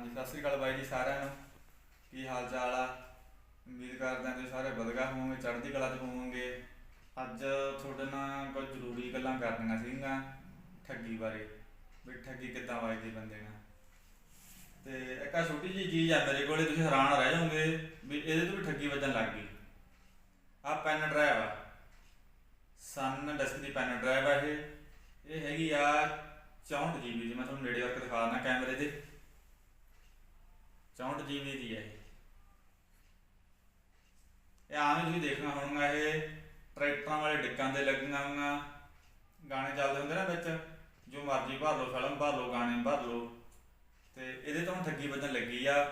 ਹਾਂਜੀ, ਸਤਿ ਸ੍ਰੀ ਅਕਾਲ ਬਾਈ ਜੀ ਸਾਰਿਆਂ ਨੂੰ। ਕੀ ਹਾਲ ਚਾਲ ਆ? ਉਮੀਦ ਕਰਦਾ ਹਾਂ ਤੁਸੀਂ ਸਾਰੇ ਵਧੀਆ ਹੋਵੋਗੇ, ਚੜ੍ਹਦੀ ਕਲਾ 'ਚ ਹੋਵੋਗੇ। ਅੱਜ ਤੁਹਾਡੇ ਨਾਲ ਕੁਝ ਜ਼ਰੂਰੀ ਗੱਲਾਂ ਕਰਨੀਆਂ ਸੀਗੀਆਂ ਠੱਗੀ ਬਾਰੇ, ਵੀ ਠੱਗੀ ਕਿੱਦਾਂ ਵੱਜਦੀ ਬੰਦੇ ਨਾਲ। ਤੇ ਇੱਕ ਆ ਛੋਟੀ ਜਿਹੀ ਚੀਜ਼ ਆ ਮੇਰੇ ਕੋਲੇ, ਤੁਸੀਂ ਹੈਰਾਨ ਰਹਿ ਜਾਓਗੇ ਵੀ ਇਹਦੇ ਤੋਂ ਵੀ ਠੱਗੀ ਵੱਜਣ ਲੱਗ ਗਈ। ਆ ਪੈਨ ਡਰਾਈਵ ਆ। ਸਨ ਡਿਸਕ ਦੀ ਪੈਨ ਡਰਾਈਵ ਆ ਇਹ। ਇਹ ਹੈਗੀ ਆ 64 GB ਦੀ, ਮੈਂ ਤੁਹਾਨੂੰ ਨੇੜੇ ਕਰਕੇ ਦਿਖਾ ਦਿੰਦਾ ਕੈਮਰੇ ਦੇ 64 GB ਦੀ ਹੈ। ਇਹ ਇਹ ਤੁਸੀਂ ਦੇਖਣਾ ਹੋਣਗਾ ਇਹ ਟਰੈਕਟਰਾਂ ਵਾਲੇ ਡਿੱਕਾਂ 'ਤੇ ਲੱਗੀਆਂ ਹੋਈਆਂ। ਗਾਣੇ ਚੱਲਦੇ ਹੁੰਦੇ ਨਾ ਵਿੱਚ, ਜੋ ਮਰਜ਼ੀ ਭਰ ਲਓ, ਫਿਲਮ ਭਰ ਲਓ, ਗਾਣੇ ਭਰ ਲਓ। ਤੇ ਇਹਦੇ ਤੋਂ ਠੱਗੀ ਵੱਜਣ ਲੱਗੀ ਆ।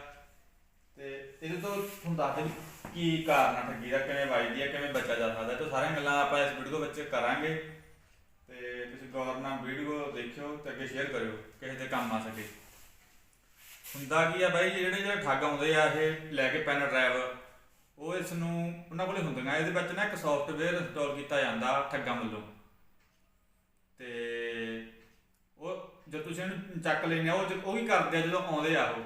ਤੇ ਇਹਦੇ ਤੋਂ ਤੁਹਾਨੂੰ ਦੱਸਦੇ ਵੀ ਕੀ ਕਾਰਨ ਆ ਠੱਗੀ ਦਾ, ਕਿਵੇਂ ਵੱਜਦੀ ਆ, ਕਿਵੇਂ ਬਚਿਆ ਜਾ ਸਕਦਾ। ਇਹ ਤੋਂ ਸਾਰੀਆਂ ਗੱਲਾਂ ਆਪਾਂ ਇਸ ਵੀਡੀਓ ਵਿੱਚ ਕਰਾਂਗੇ। ਤੇ ਤੁਸੀਂ ਗੌਰ ਨਾਲ ਵੀਡੀਓ ਦੇਖਿਓ ਤੇ ਅੱਗੇ ਸ਼ੇਅਰ ਕਰਿਓ, ਕਿਸੇ ਦੇ ਕੰਮ ਆ ਸਕੇ। ਹੁੰਦਾ ਕੀ ਆ ਬਾਈ, ਜਿਹੜੇ ਜਿਹੜੇ ਠੱਗ ਆਉਂਦੇ ਆ ਇਹ ਲੈ ਕੇ ਪੈਨ ਡਰਾਈਵ ਉਹ ਇਸ ਨੂੰ ਉਹਨਾਂ ਕੋਲੇ ਹੁੰਦੀਆਂ। ਇਹਦੇ ਵਿੱਚ ਨਾ ਇੱਕ ਸੌਫਟਵੇਅਰ ਇੰਸਟਾਲ ਕੀਤਾ ਜਾਂਦਾ ਠੱਗਾਂ ਵੱਲੋਂ। ਤੇ ਉਹ ਜਦ ਤੁਸੀਂ ਇਹਨੂੰ ਚੱਕ ਲੈਂਦੇ ਉਹ ਉਹ ਵੀ ਕਰਦੇ ਆ ਜਦੋਂ ਆਉਂਦੇ ਆ ਉਹ।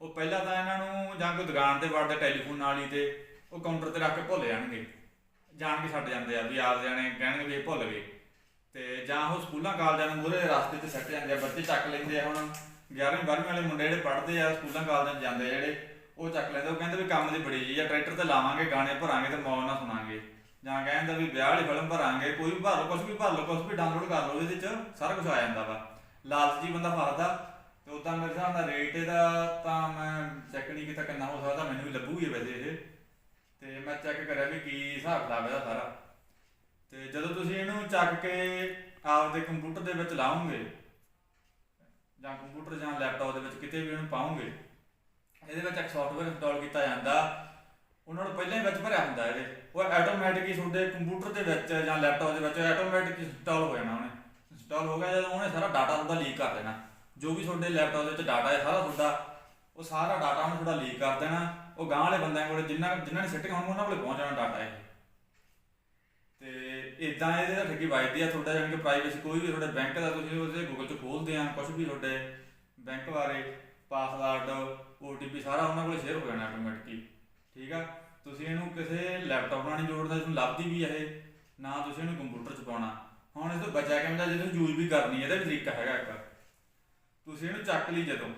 ਉਹ ਪਹਿਲਾਂ ਤਾਂ ਇਹਨਾਂ ਨੂੰ ਜਾਂ ਕੋਈ ਦੁਕਾਨ ਤੇ ਵੜਦੇ ਟੈਲੀਫੋਨ ਨਾਲ ਹੀ ਤੇ ਉਹ ਕਾਊਂਟਰ ਤੇ ਰੱਖ ਕੇ ਭੁੱਲ ਜਾਣਗੇ। ਜਾਣ ਕੇ ਛੱਡ ਜਾਂਦੇ ਆ ਵੀ ਆਪ ਜਾਣੇ ਕਹਿਣਗੇ ਵੀ ਇਹ ਭੁੱਲ ਗਏ। ਤੇ ਜਾਂ ਉਹ ਸਕੂਲਾਂ, ਕਾਲਜਾਂ ਦੇ ਮੂਹਰੇ ਰਸਤੇ ਤੇ ਸੱਟ ਜਾਂਦੇ ਆ, ਬੱਚੇ ਚੱਕ ਲੈਂਦੇ ਆ ਹੁਣ। 11ਵੀਂ 12ਵੀਂ ਵਾਲੇ ਮੁੰਡੇ ਜਿਹੜੇ ਪੜ੍ਹਦੇ ਆ, ਸਕੂਲਾਂ, ਕਾਲਜਾਂ 'ਚ ਜਾਂਦੇ ਆ ਜਿਹੜੇ, ਉਹ ਚੱਕ ਲੈਂਦੇ ਉਹ ਕਹਿੰਦੇ ਵੀ ਕੰਮ ਦੀ ਬੜੀ ਜੀ ਆ, ਟਰੈਕਟਰ ਤੇ ਲਾਵਾਂਗੇ, ਗਾਣੇ ਭਰਾਂਗੇ ਤੇ ਮੌਜ ਨਾਲ ਸੁਣਾਂਗੇ। ਜਾਂ ਕਹਿੰਦਾ ਵੀ ਵਿਆਹ ਵਾਲੀ ਫਿਲਮ ਭਰਾਂਗੇ, ਕੋਈ ਵੀ ਭਰ ਲਓ ਕੁਝ ਵੀ ਭਰ ਲਓ ਕੁਝ ਵੀ ਡਾਊਨਲੋਡ ਕਰ ਲਓ ਇਹਦੇ 'ਚ ਸਾਰਾ ਕੁਝ ਆ ਜਾਂਦਾ ਵਾ। ਲਾਲਚੀ ਬੰਦਾ ਫਸਦਾ ਤੇ ਉਦਾਂ ਮੇਰੇ ਹਿਸਾਬ ਨਾਲ ਰੇਟ ਇਹਦਾ ਤਾਂ ਮੈਂ ਚੈੱਕ ਨਹੀਂ ਕੀਤਾ ਕਿੰਨਾ ਹੋ ਸਕਦਾ, ਮੈਨੂੰ ਵੀ ਲੱਭੂਗੀ ਵੈਸੇ ਇਹ। ਤੇ ਮੈਂ ਚੈੱਕ ਕਰਿਆ ਵੀ ਕੀ ਹਿਸਾਬ ਕਿਤਾਬ ਇਹਦਾ ਸਾਰਾ। ਤੇ ਜਦੋਂ ਤੁਸੀਂ ਇਹਨੂੰ ਚੱਕ ਕੇ ਆਪਦੇ ਕੰਪਿਊਟਰ ਦੇ ਵਿੱਚ ਲਾਓਗੇ ਜਾਂ ਕੰਪਿਊਟਰ ਜਾਂ ਲੈਪਟਾਪ ਦੇ ਵਿੱਚ ਕਿਤੇ ਵੀ ਉਹਨੂੰ ਪਾਉਂਗੇ, ਇਹਦੇ ਵਿੱਚ ਇੱਕ ਸੌਫਟਵੇਅਰ ਇੰਸਟਾਲ ਕੀਤਾ ਜਾਂਦਾ, ਉਹਨਾਂ ਨੂੰ ਪਹਿਲਾਂ ਹੀ ਵਿੱਚ ਭਰਿਆ ਹੁੰਦਾ ਇਹਦੇ ਉਹ ਆਟੋਮੈਟਿਕ ਹੀ ਤੁਹਾਡੇ ਕੰਪਿਊਟਰ ਦੇ ਵਿੱਚ ਜਾਂ ਲੈਪਟਾਪ ਦੇ ਵਿੱਚ ਆਟੋਮੈਟਿਕ ਇੰਸਟਾਲ ਹੋ ਜਾਣਾ ਉਹਨੇ। ਇੰਸਟਾਲ ਹੋ ਗਿਆ ਜਦੋਂ ਉਹਨੇ ਸਾਰਾ ਡਾਟਾ ਤੁਹਾਡਾ ਲੀਕ ਕਰ ਦੇਣਾ। ਜੋ ਵੀ ਤੁਹਾਡੇ ਲੈਪਟਾਪ ਦੇ ਵਿੱਚ ਡਾਟਾ ਹੈ ਸਾਰਾ ਤੁਹਾਡਾ, ਉਹ ਸਾਰਾ ਡਾਟਾ ਉਹਨੇ ਤੁਹਾਡਾ ਲੀਕ ਕਰ ਦੇਣਾ। ਉਹ ਗਾਂ ਵਾਲੇ ਬੰਦਿਆਂ ਕੋਲ ਜਿੰਨਾ ਜਿਨ੍ਹਾਂ ਨੇ ਸੈਟਿੰਗ ਹੋਣ, ਉਹਨਾਂ ਕੋਲ ਪਹੁੰਚ ਜਾਣਾ ਡਾਟਾ ਇਹ। ਤੇ ਇਦਾਂ ਇਹਦੇ ਨਾਲ ਠੱਗੀ ਵੱਜਦੀ ਆ ਤੁਹਾਡਾ ਜਾਣੀ ਕਿ ਪ੍ਰਾਈਵੇਸੀ ਕੋਈ ਵੀ ਤੁਹਾਡੇ ਬੈਂਕ ਦਾ ਤੁਸੀਂ ਉਹਦੇ ਗੂਗਲ 'ਚ ਖੋਲਦੇ ਆ ਕੁਝ ਵੀ ਤੁਹਾਡੇ ਬੈਂਕ ਬਾਰੇ ਪਾਸਵਰਡ OTP ਸਾਰਾ ਉਹਨਾਂ ਕੋਲ ਸ਼ੇਅਰ ਹੋ ਜਾਣਾ ਆਟੋਮੈਟਿਕਲੀ ਠੀਕ ਆ? ਤੁਸੀਂ ਇਹਨੂੰ ਕਿਸੇ ਲੈਪਟਾਪ ਨਾਲ ਨਹੀਂ ਜੋੜਦਾ, ਤੁਹਾਨੂੰ ਲੱਭਦੀ ਵੀ ਇਹ, ਨਾ ਤੁਸੀਂ ਇਹਨੂੰ ਕੰਪਿਊਟਰ 'ਚ ਪਾਉਣਾ। ਹੁਣ ਇਸ ਤੋਂ ਬਚਿਆ ਕਿਵੇਂ ਦਾ ਜਦੋਂ ਯੂਜ਼ ਵੀ ਕਰਨੀ ਹੈ ਇਹਦਾ ਵੀ ਤਰੀਕਾ ਹੈਗਾ ਇੱਕ। ਤੁਸੀਂ ਇਹਨੂੰ ਚੱਕ ਲਈ ਜਦੋਂ।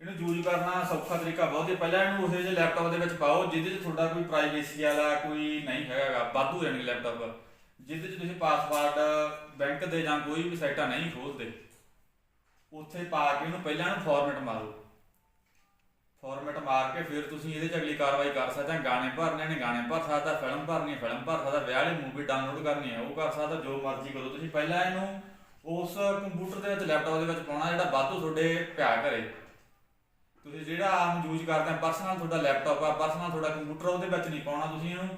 ਇਹਨੂੰ ਯੂਜ਼ ਕਰਨਾ ਸੌਖਾ ਤਰੀਕਾ ਬਹੁਤ ਹੀ ਪਹਿਲਾਂ ਇਹਨੂੰ ਉਸੇ ਜਿਹੇ ਲੈਪਟਾਪ ਦੇ ਵਿੱਚ ਪਾਓ, ਜਿਹਦੇ 'ਚ ਤੁਹਾਡਾ ਕੋਈ ਪ੍ਰਾਈਵੇਸੀ ਵਾਲਾ ਕੋਈ ਨਹੀਂ ਹੈਗਾਗਾ ਵਾਧੂ ਜਾਣੀ ਲੈਪਟਾਪ ਜਿਹਦੇ 'ਚ ਤੁਸੀਂ ਪਾਸਵਰਡ ਬੈਂਕ ਦੇ ਜਾਂ ਕੋਈ ਵੀ ਸਾਈਟਾਂ ਨਹੀਂ ਖੋਲਦੇ, ਉੱਥੇ ਪਾ ਕੇ ਉਹਨੂੰ ਪਹਿਲਾਂ ਇਹਨੂੰ ਫਾਰਮੈਟ ਮਾਰੋ। ਫਾਰਮੈਟ ਮਾਰ ਕੇ ਫਿਰ ਤੁਸੀਂ ਇਹਦੇ 'ਚ ਅਗਲੀ ਕਾਰਵਾਈ ਕਰ ਸਕਦੇ ਆ ਗਾਣੇ ਭਰਨੇ ਨੇ, ਗਾਣੇ ਭਰ ਸਕਦਾ, ਫਿਲਮ ਭਰਨੀ ਫਿਲਮ ਭਰ ਸਕਦਾ, ਵਿਆਹ ਵਾਲੀ ਮੂਵੀ ਡਾਊਨਲੋਡ ਕਰਨੀ ਹੈ, ਉਹ ਕਰ ਸਕਦਾ, ਜੋ ਮਰਜ਼ੀ ਕਰੋ। ਤੁਸੀਂ ਪਹਿਲਾਂ ਇਹਨੂੰ ਉਸ ਕੰਪਿਊਟਰ ਦੇ ਵਿੱਚ ਲੈਪਟਾਪ ਦੇ ਵਿੱਚ ਪਾਉਣਾ ਜਿਹੜਾ ਵਾਧੂ ਤੁਹਾਡੇ ਪਿਆ ਘਰੇ ਤੁਸੀਂ ਜਿਹੜਾ ਆਮ ਯੂਜ਼ ਕਰਦੇ ਆ ਪਰਸਨਲ ਤੁਹਾਡਾ ਲੈਪਟਾਪ ਆ ਪਰਸਨਲ ਤੁਹਾਡਾ ਕੰਪਿਊਟਰ ਉਹਦੇ ਵਿੱਚ ਨਹੀਂ ਪਾਉਣਾ। ਤੁਸੀਂ ਇਹਨੂੰ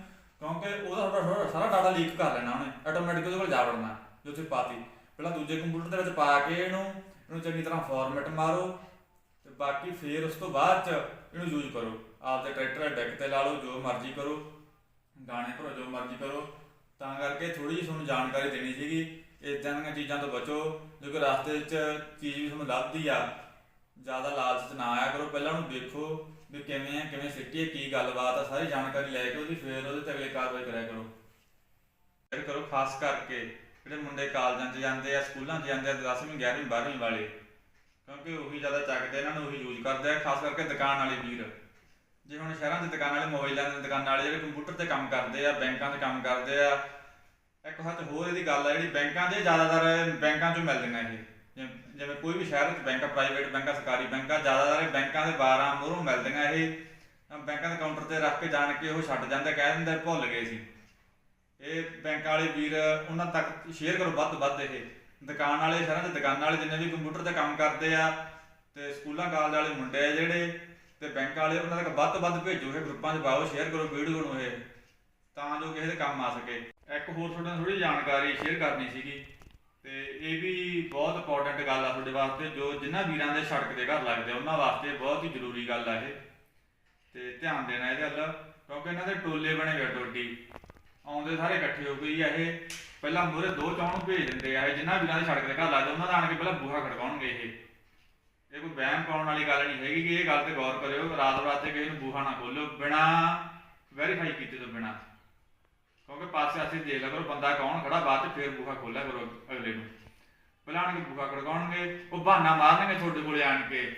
ਕਿਉਂਕਿ ਉਹਦਾ ਤੁਹਾਡਾ ਸਾਰਾ- ਸਾਰਾ ਡਾਟਾ ਲੀਕ ਕਰ ਲੈਣਾ ਉਹਨੇ ਆਟੋਮੈਟਿਕ ਉਹਦੇ ਕੋਲ ਜਾ ਵੜਨਾ, ਜੋ ਤੁਸੀਂ ਪਾਤੀ। ਪਹਿਲਾਂ ਦੂਜੇ ਕੰਪਿਊਟਰ ਦੇ ਵਿੱਚ ਪਾ ਕੇ ਇਹਨੂੰ ਇਹਨੂੰ ਚੰਗੀ ਤਰ੍ਹਾਂ ਫਾਰਮੈਟ ਮਾਰੋ ਤੇ ਬਾਕੀ ਫੇਰ ਉਸ ਤੋਂ ਬਾਅਦ ਚ ਇਹਨੂੰ ਯੂਜ਼ ਕਰੋ। ਆਪਦੇ ਟਰੈਕਟਰ ਦੇ ਡੈਕ ਤੇ ਲਾ ਲਓ, ਜੋ ਮਰਜ਼ੀ ਕਰੋ, ਗਾਣੇ ਭਰੋ, ਜੋ ਮਰਜ਼ੀ ਕਰੋ। ਤਾਂ ਕਰਕੇ ਥੋੜੀ ਜਿਹੀ ਤੁਹਾਨੂੰ ਜਾਣਕਾਰੀ ਦੇਣੀ ਸੀਗੀ ਇਦਾਂ ਦੀਆਂ ਚੀਜ਼ਾਂ ਤੋਂ ਬਚੋ, ਜੋ ਕਿ ਰਸਤੇ ਵਿੱਚ ਚੀਜ਼ ਵੀ ਤੁਹਾਨੂੰ ਲੱਭਦੀ ਆ, ਜ਼ਿਆਦਾ ਲਾਲਚ ਨਾ ਆਇਆ ਕਰੋ, ਪਹਿਲਾਂ ਉਹਨੂੰ ਦੇਖੋ। ਵੀ ਕਿਵੇਂ ਆ, ਕਿਵੇਂ ਸਿੱਟੀ ਹੈ ਕੀ ਗੱਲਬਾਤ ਆ, ਸਾਰੀ ਜਾਣਕਾਰੀ ਲੈ ਕੇ ਉਹਦੀ ਫੇਰ ਉਹਦੇ ਤੇ ਅਗਲੇ ਕਾਰਵਾਈ ਕਰਿਆ ਕਰੋ। ਫਿਰ ਕਰੋ, ਖਾਸ ਕਰਕੇ ਜਿਹੜੇ ਮੁੰਡੇ ਕਾਲਜਾਂ 'ਚ ਜਾਂਦੇ ਆ, ਸਕੂਲਾਂ 'ਚ ਜਾਂਦੇ ਆ 10ਵੀਂ 11ਵੀਂ 12ਵੀਂ ਵਾਲੇ, ਕਿਉਂਕਿ ਉਹੀ ਜ਼ਿਆਦਾ ਚੱਕਦੇ ਇਹਨਾਂ ਨੂੰ ਉਹੀ ਯੂਜ਼ ਕਰਦੇ ਆ, ਖਾਸ ਕਰਕੇ ਦੁਕਾਨ ਵਾਲੇ ਵੀਰ। ਜੇ ਹੁਣ ਸ਼ਹਿਰਾਂ 'ਚ ਦੁਕਾਨ ਵਾਲੇ, ਮੋਬਾਈਲਾਂ ਦੇ ਦੁਕਾਨਾਂ ਵਾਲੇ, ਜਿਹੜੇ ਕੰਪਿਊਟਰ ਤੇ ਕੰਮ ਕਰਦੇ ਆ, ਬੈਂਕਾਂ 'ਤੇ ਕੰਮ ਕਰਦੇ ਆ, ਇੱਕ ਹੱਥ ਹੋਰ ਇਹਦੀ ਗੱਲ ਆ, ਜਿਹੜੀ ਬੈਂਕਾਂ 'ਚ ਜ਼ਿਆਦਾਤਰ ਬੈਂਕਾਂ 'ਚੋਂ ਮਿਲਦੀਆਂ ਇਹ। ਜਿਵੇਂ- ਜਿਵੇਂ ਕੋਈ ਵੀ ਸ਼ਹਿਰ ਵਿੱਚ ਬੈਂਕ ਆ ਪ੍ਰਾਈਵੇਟ ਬੈਂਕ ਆ, ਸਰਕਾਰੀ ਬੈਂਕ ਆ, ਜ਼ਿਆਦਾਤਰ ਬੈਂਕਾਂ ਦੇ 12 ਮੂਹਰੋਂ ਮਿਲਦੀਆਂ ਇਹ ਬੈਂਕਾਂ ਦੇ ਕਾਊਂਟਰ ਤੇ ਰੱਖ ਕੇ ਜਾਣ ਕੇ ਉਹ ਛੱਡ ਜਾਂਦੇ, ਕਹਿ ਦਿੰਦੇ ਭੁੱਲ ਗਏ ਸੀ। ਇਹ ਬੈਂਕ ਵਾਲੇ ਵੀਰ ਉਹਨਾਂ ਤੱਕ ਸ਼ੇਅਰ ਕਰੋ ਵੱਧ ਤੋਂ ਵੱਧ ਇਹ। ਦੁਕਾਨ ਵਾਲੇ ਸ਼ਹਿਰਾਂ ਦੇ ਦੁਕਾਨ ਵਾਲੇ ਜਿੰਨੇ ਵੀ ਕੰਪਿਊਟਰ ਤੇ ਕੰਮ ਕਰਦੇ ਆ, ਤੇ ਸਕੂਲਾਂ ਕਾਲਜ ਵਾਲੇ ਮੁੰਡੇ ਆ ਜਿਹੜੇ, ਤੇ ਬੈਂਕ ਵਾਲੇ ਉਹਨਾਂ ਤੱਕ ਵੱਧ ਤੋਂ ਵੱਧ ਭੇਜੋ, ਇਹ ਗਰੁੱਪਾਂ 'ਚ ਪਾਓ ਸ਼ੇਅਰ ਕਰੋ ਵੀਡੀਓ ਨੂੰ ਇਹ। ਤਾਂ ਜੋ ਕਿਸੇ ਦੇ ਕੰਮ ਆ ਸਕੇ। ਇੱਕ ਹੋਰ ਤੁਹਾਡੇ ਨਾਲ ਥੋੜੀ ਜਾਣਕਾਰੀ ਸ਼ੇਅਰ ਕਰਨੀ ਸੀਗੀ। ਤੇ ਇਹ ਵੀ ਬਹੁਤ ਇੰਪੋਰਟੈਂਟ ਗੱਲ ਆ ਤੁਹਾਡੇ ਵਾਸਤੇ, ਜੋ ਜਿਨ੍ਹਾਂ ਵੀਰਾਂ ਦੇ ਸੜਕ ਦੇ ਘਰ ਲੱਗਦੇ ਉਹਨਾਂ ਵਾਸਤੇ ਬਹੁਤ ਹੀ ਜ਼ਰੂਰੀ ਗੱਲ ਆ ਇਹ। ਤੇ ਧਿਆਨ ਦੇਣਾ ਇਹਦੇ ਵੱਲ, ਕਿਉਂਕਿ ਇਹਨਾਂ ਦੇ ਟੋਲੇ ਬਣੇ ਹੋਏ ਟੋਡੀ ਆਉਂਦੇ ਸਾਰੇ ਇਕੱਠੇ ਹੋ ਕੇ ਹੀ ਇਹ। ਪਹਿਲਾਂ ਮੂਹਰੇ ਦੋ ਚੌਂ ਭੇਜ ਦਿੰਦੇ ਆ ਇਹ, ਜਿਨ੍ਹਾਂ ਵੀਰਾਂ ਦੇ ਸੜਕ ਦੇ ਘਰ ਲੱਗਦੇ ਉਹਨਾਂ ਦਾ ਆਣ ਕੇ ਪਹਿਲਾਂ ਬੂਹਾ ਖੜਕਾਉਣਗੇ ਇਹ। ਇਹ ਕੋਈ ਵਹਿਮ ਪਾਉਣ ਵਾਲੀ ਗੱਲ ਨਹੀਂ ਹੈਗੀ ਕਿ ਇਹ ਗੱਲ ਤੇ ਗੌਰ ਕਰਿਓ ਰਾਤ ਬਰਾਤੇ ਕਿਸੇ ਨੂੰ ਬੂਹਾ ਨਾ ਖੋਲਿਓ ਬਿਨਾ ਵੈਰੀਫਾਈ ਕੀਤੇ ਤੋਂ ਬਿਨਾ। ਕਿਉਂਕਿ ਪਾਸੇ ਆਸੇ ਦੇਖ ਲਿਆ ਕਰੋ, ਬੰਦਾ ਕੌਣ ਖੜਾ, ਬਾਅਦ ਚ ਫੇਰ ਬੂਹਾ ਖੋਲਿਆ ਕਰੋ ਅਗਲੇ ਨੂੰ। ਪਹਿਲਾਂ ਆਣ ਕੇ ਬੂਹਾ ਖੜਕਾਉਣਗੇ, ਉਹ ਬਹਾਨਾ ਮਾਰਨਗੇ ਤੁਹਾਡੇ ਕੋਲੇ ਆਣ ਕੇ।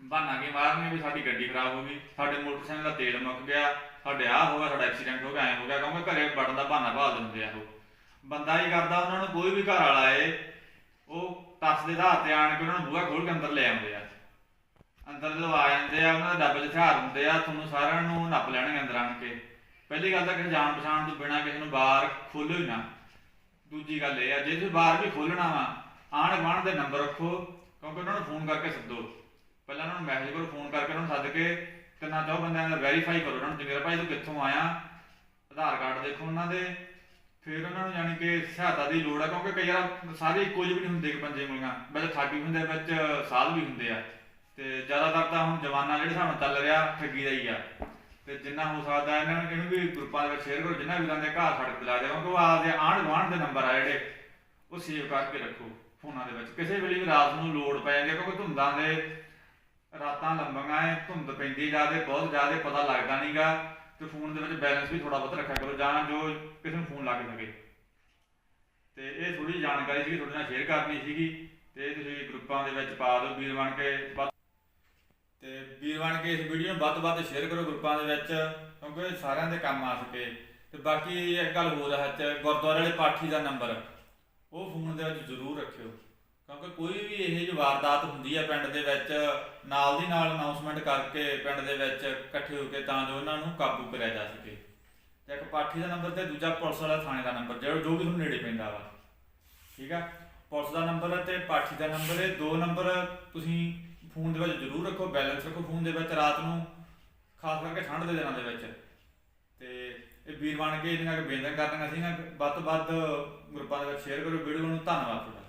ਬਹਾਨਾ ਕੀ ਮਾਰਨਗੇ ਵੀ ਸਾਡੀ ਗੱਡੀ ਖਰਾਬ ਹੋ ਗਈ, ਸਾਡੇ ਮੋਟਰਸਾਈਕਲ ਦਾ ਤੇਲ ਮੁੱਕ ਗਿਆ, ਸਾਡੇ ਆਹ ਹੋ ਗਿਆ, ਸਾਡਾ ਐਕਸੀਡੈਂਟ ਹੋ ਗਿਆ, ਐਂ ਹੋ ਗਿਆ, ਕਿਉਂਕਿ ਘਰੇ ਵੜਨ ਦਾ ਬਹਾਨਾ ਭਾਲ ਦਿੰਦੇ ਆ ਉਹ। ਬੰਦਾ ਹੀ ਕਰਦਾ, ਉਹਨਾਂ ਨੂੰ ਕੋਈ ਵੀ ਘਰ ਵਾਲਾ ਏ ਉਹ ਤਰਸ ਦੇ ਆਧਾਰ ਤੇ ਆਣ ਕੇ ਉਹਨਾਂ ਨੂੰ ਬੂਹਾ ਖੋਲ ਕੇ ਅੰਦਰ ਲੈ ਆਉਂਦੇ ਆ। ਅੰਦਰ ਜਦੋਂ ਆ ਜਾਂਦੇ ਆ, ਉਹਨਾਂ ਦੇ ਡੱਬੇ 'ਚ ਹਥਿਆਰ ਹੁੰਦੇ ਆ, ਤੁਹਾਨੂੰ ਸਾਰਿਆਂ ਨੂੰ ਨੱਪ ਲੈਣਗੇ ਅੰਦਰ ਆਣ ਕੇ। ਪਹਿਲੀ ਗੱਲ ਤਾਂ ਕਿਸੇ ਜਾਣ ਪਛਾਣ ਤੋਂ ਬਿਨਾਂ ਕਿਸੇ ਨੂੰ ਬਾਹਰ ਖੋਲੋ ਹੀ ਨਾ। ਦੂਜੀ ਗੱਲ ਇਹ ਆ, ਜੇ ਤੁਸੀਂ ਬਾਹਰ ਵੀ ਖੋਲਣਾ ਵਾ ਆਣ ਗੁਆਂਢ ਦੇ ਨੰਬਰ ਰੱਖੋ, ਕਿਉਂਕਿ ਉਹਨਾਂ ਨੂੰ ਫੋਨ ਕਰਕੇ ਸੱਦੋ। ਪਹਿਲਾਂ ਉਹਨਾਂ ਨੂੰ ਮੈਸੇਜ ਕਰੋ ਫੋਨ ਕਰਕੇ ਉਹਨਾਂ ਨੂੰ ਸੱਦ ਕੇ ਤਿੰਨਾਂ ਚੌ ਬੰਦਿਆਂ ਦਾ ਵੈਰੀਫਾਈ ਕਰੋ। ਉਹਨਾਂ ਨੂੰ ਜਿਵੇਂ ਭਾਈ ਤੂੰ ਕਿੱਥੋਂ ਆਇਆ? ਆਧਾਰ ਕਾਰਡ ਦੇਖੋ ਉਹਨਾਂ ਦੇ। ਫਿਰ ਉਹਨਾਂ ਨੂੰ ਯਾਨੀ ਕਿ ਸਹਾਇਤਾ ਦੀ ਲੋੜ ਆ, ਕਿਉਂਕਿ ਕਈ ਵਾਰ ਸਾਰੇ ਇੱਕੋ ਜਿਹੇ ਵੀ ਨਹੀਂ ਹੁੰਦੇ ਕਿ ਪੰਜੇ ਉਂਗਲੀਆਂ ਵਿੱਚ ਠੱਗੀ ਹੁੰਦੇ ਵਿੱਚ ਸਾਧ ਵੀ ਹੁੰਦੇ ਆ। ਤੇ ਜ਼ਿਆਦਾਤਰ ਤਾਂ ਹੁਣ ਜਵਾਨਾਂ ਜਿਹੜੇ ਸਾਨੂੰ ਨਾਲ ਚੱਲ ਰਿਹਾ, ਠੱਗੀ ਦਾ ਹੀ ਆ। ਤੇ ਜਿੰਨਾ ਹੋ ਸਕਦਾ ਇਹਨਾਂ ਨੂੰ ਇਹਨੂੰ ਵੀ ਗਰੁੱਪਾਂ ਦੇ ਵਿੱਚ ਸ਼ੇਅਰ ਕਰੋ, ਜਿੰਨਾ ਵੀ ਜਾਂਦੇ ਘਰ ਛੱਡ ਕੇ ਲਾ ਦੇ ਕਿਉਂਕਿ ਆਪਦੇ ਆਂਢ ਗੁਆਂਢ ਦੇ ਨੰਬਰ ਆ ਜਿਹੜੇ, ਉਹ ਸੇਵ ਕਰਕੇ ਰੱਖੋ ਫੋਨਾਂ ਦੇ ਵਿੱਚ। ਕਿਸੇ ਵੇਲੇ ਵੀ ਰਾਤ ਨੂੰ ਲੋਡ ਪੈ ਜਾਂਦੀ ਕਿਉਂਕਿ ਧੁੰਦਾਂ ਦੇ ਰਾਤਾਂ ਲੰਬੀਆਂ ਐ, ਧੁੰਦ ਪੈਂਦੀ ਜਾਦੇ ਬਹੁਤ ਜ਼ਿਆਦਾ ਪਤਾ ਲੱਗਦਾ ਨਹੀਂਗਾ ਤੇ ਫੋਨ ਦੇ ਵਿੱਚ ਬੈਲੈਂਸ ਵੀ ਥੋੜਾ ਬਹੁਤ ਰੱਖਿਆ ਕਰੋ, ਜਾਂ ਜੋ ਕਿਸੇ ਨੂੰ ਫੋਨ ਲੱਗ ਸਕੇ ਤੇ ਇਹ ਥੋੜੀ ਜਾਣਕਾਰੀ ਸੀ ਤੁਹਾਡੇ ਨਾਲ ਸ਼ੇਅਰ ਕਰਨੀ ਸੀਗੀ, ਤੇ ਤੁਸੀਂ ਗਰੁੱਪਾਂ ਦੇ ਵਿੱਚ ਪਾ ਦਿਓ, ਵੀਰ ਬਣ ਕੇ ਤੇ ਵੀਰ ਬਣ ਕੇ ਇਸ ਵੀਡੀਓ ਨੂੰ ਵੱਧ ਤੋਂ ਵੱਧ ਸ਼ੇਅਰ ਕਰੋ ਗਰੁੱਪਾਂ ਦੇ ਵਿੱਚ, ਕਿਉਂਕਿ ਇਹ ਸਾਰਿਆਂ ਦੇ ਕੰਮ ਆ ਸਕੇ। ਤੇ ਬਾਕੀ ਇੱਕ ਗੱਲ ਹੋਰ ਹੈ ਚ, ਗੁਰਦੁਆਰੇ ਵਾਲੇ ਪਾਠੀ ਦਾ ਨੰਬਰ ਉਹ ਫੋਨ ਦੇ ਵਿੱਚ ਜ਼ਰੂਰ ਰੱਖਿਓ, ਕਿਉਂਕਿ ਕੋਈ ਵੀ ਇਹ ਜਿਹੀ ਵਾਰਦਾਤ ਹੁੰਦੀ ਹੈ ਪਿੰਡ ਦੇ ਵਿੱਚ, ਨਾਲ ਦੀ ਨਾਲ ਅਨਾਉਂਸਮੈਂਟ ਕਰਕੇ ਪਿੰਡ ਦੇ ਵਿੱਚ ਇਕੱਠੇ ਹੋ ਕੇ ਤਾਂ ਜੋ ਉਹਨਾਂ ਨੂੰ ਕਾਬੂ ਕਰਿਆ ਜਾ ਸਕੇ। ਤੇ ਇੱਕ ਪਾਠੀ ਦਾ ਨੰਬਰ ਤੇ ਦੂਜਾ ਪੁਲਿਸ ਵਾਲਾ ਥਾਣੇ ਦਾ ਨੰਬਰ ਜਿਹੜਾ ਜੋ ਵੀ ਤੁਹਾਨੂੰ ਨੇੜੇ ਪੈਂਦਾ ਵਾ। ਠੀਕ ਆ? ਪੁਲਿਸ ਦਾ ਨੰਬਰ ਤੇ ਪਾਠੀ ਦਾ ਨੰਬਰ ਇਹ ਦੋ ਨੰਬਰ ਤੁਸੀਂ ਫੋਨ ਦੇ ਵਿੱਚ ਜ਼ਰੂਰ ਰੱਖੋ ਬੈਲੈਂਸ ਰੱਖੋ ਫੋਨ ਦੇ ਵਿੱਚ ਰਾਤ ਨੂੰ, ਖਾਸ ਕਰਕੇ ਠੰਡ ਦੇ ਦਿਨਾਂ ਦੇ ਵਿੱਚ। ਤੇ ਇਹ ਵੀਰ ਬਣ ਕੇ ਇਹਨਾਂ ਕੇ ਬੇਨਤੀ ਅਸੀਂ ਨਾ ਵੱਧ ਤੋਂ ਵੱਧ ਗਰੁੱਪਾਂ ਦੇ ਵਿੱਚ ਸ਼ੇਅਰ ਕਰੋ ਵੀਡੀਓ ਨੂੰ ਧੰਨਵਾਦ ਤੁਹਾਡਾ।